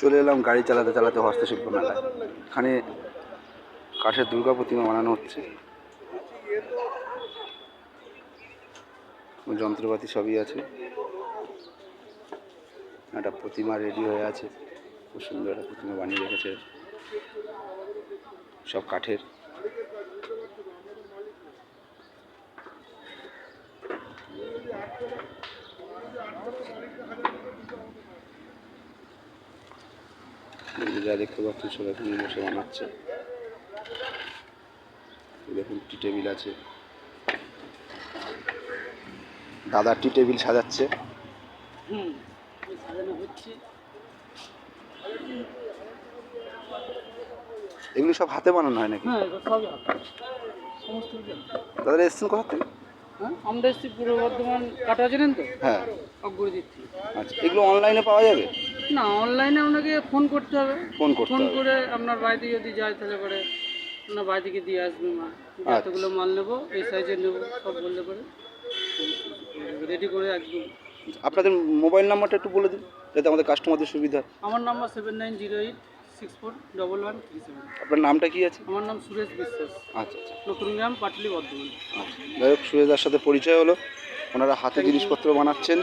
চলে এলাম গাড়ি চালাতে চালাতে হস্তশিল্প মেলায়। এখানে কাঠের দুর্গা প্রতিমা বানানো হচ্ছে। যন্ত্রপাতি সবই আছে। একটা প্রতিমা রেডি হয়ে আছে। খুব সুন্দর একটা প্রতিমা বানিয়ে রেখেছে। সব কাঠের। যে দেখতে পাচ্ছেন সব এখানে বসে বানাচ্ছে। দেখুন টি টেবিল আছে। দাদা টি টেবিল সাজাচ্ছে। এগুলো সব হাতে বানানো হয় নাকি? হ্যাঁ সবই। দাদা এসছেন কোথা থেকে? হ্যাঁ আমরা এসেছি পূর্ব বর্ধমান কাটা জানেন তো? হ্যাঁ। অগ্রজিৎ আচ্ছা এগুলো অনলাইনে পাওয়া যাবে? না অনলাইনে আপনাকে ফোন করতে হবে। ফোন করতে ফোন হবে। করে আপনার বাড়িতে যদি যায় তাহলে পরে আপনার বাড়ি থেকে দিয়ে আসবে মা। আচ্ছা। মাল নেব এই সাইজের নেব সব বললে পরে। রেডি করে একদম। আপনাদের মোবাইল নাম্বারটা একটু বলে দিন যাতে আমাদের কাস্টমারদের সুবিধা হয়। আমার number seven nine zero eight six four double one three seven আপনার নামটা কি আছে? আমার নাম সুরেশ বিশ্বাস। আচ্ছা আচ্ছা। নতুন গ্রাম পাটলি বর্ধমান। আচ্ছা। যাই হোক সুরেশদার সাথে পরিচয় হলো। ওনারা হাতে জিনিসপত্র বানাচ্ছেন।